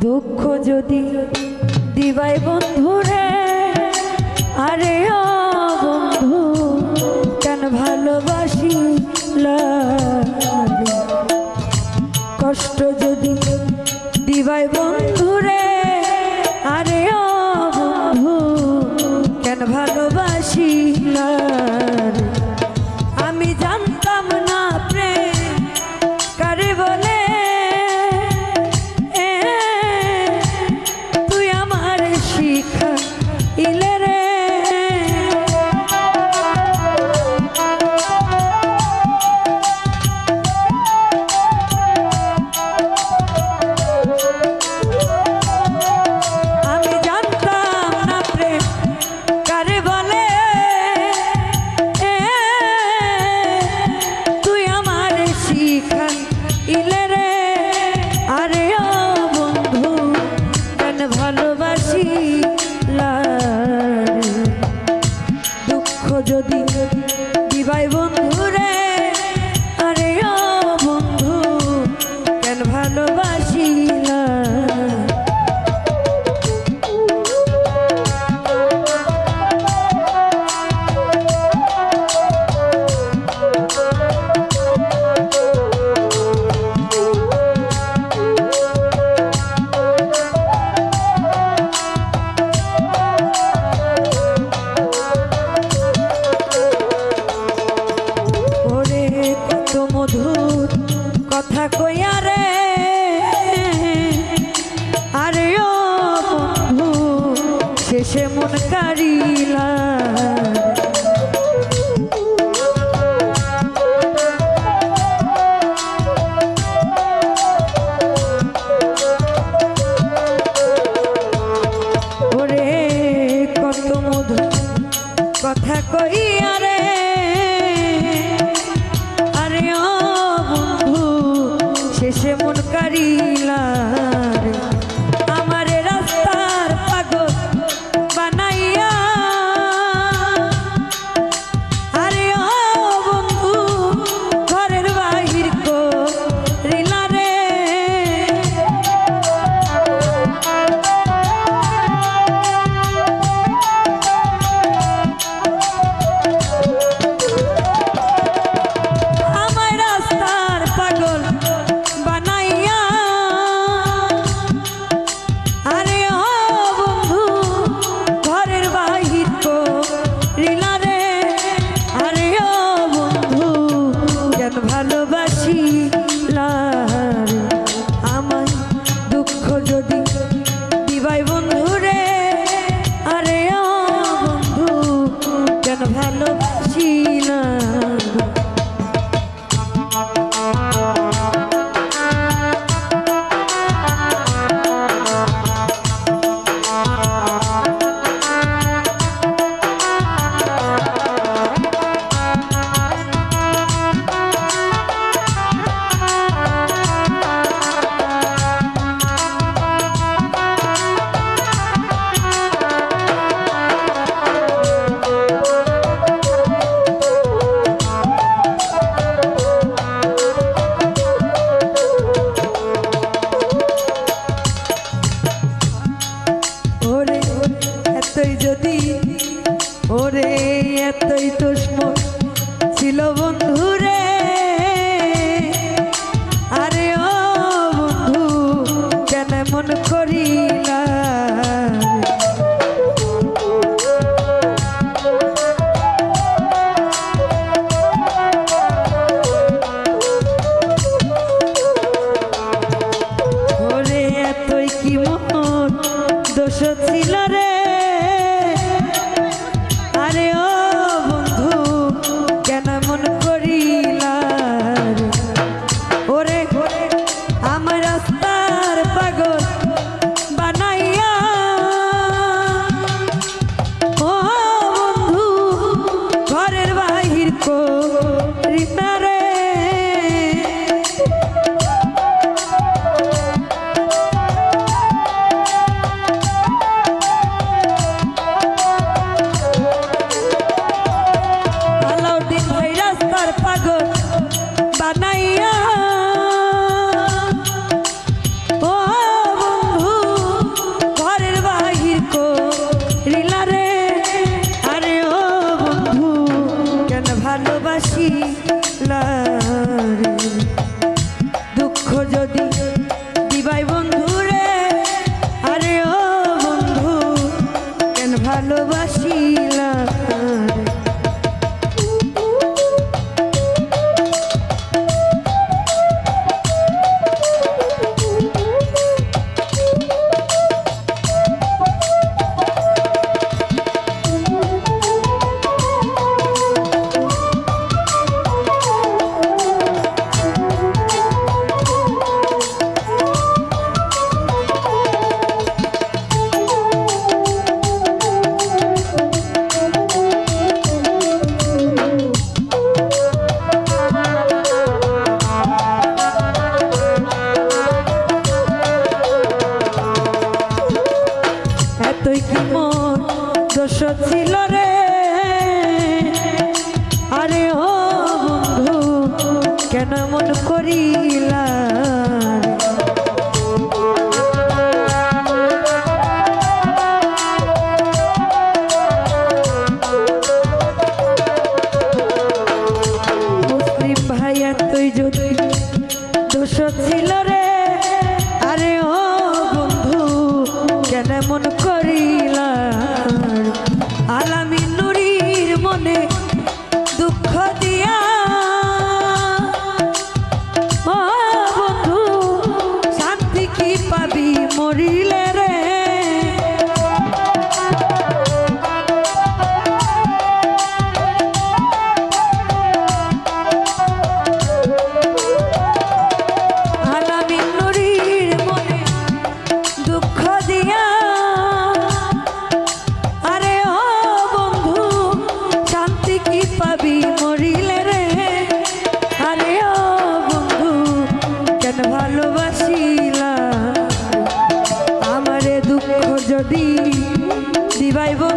দুঃখ যদি দিবাই বন্ধুরে আরে ও বন্ধু কেন ভালোবাসি কষ্ট যদি দিবাই সে মন যদি এতই তুষ্ম ছিল বন্ধুরে আরে ও বন্ধু কেন মন করিলা দোষ ছিল রে। দেখি মোর দোষ ছিল রে? আরে ও বন্ধু কেন মন করিলা? কেন মন করিলা দিন দিবাইব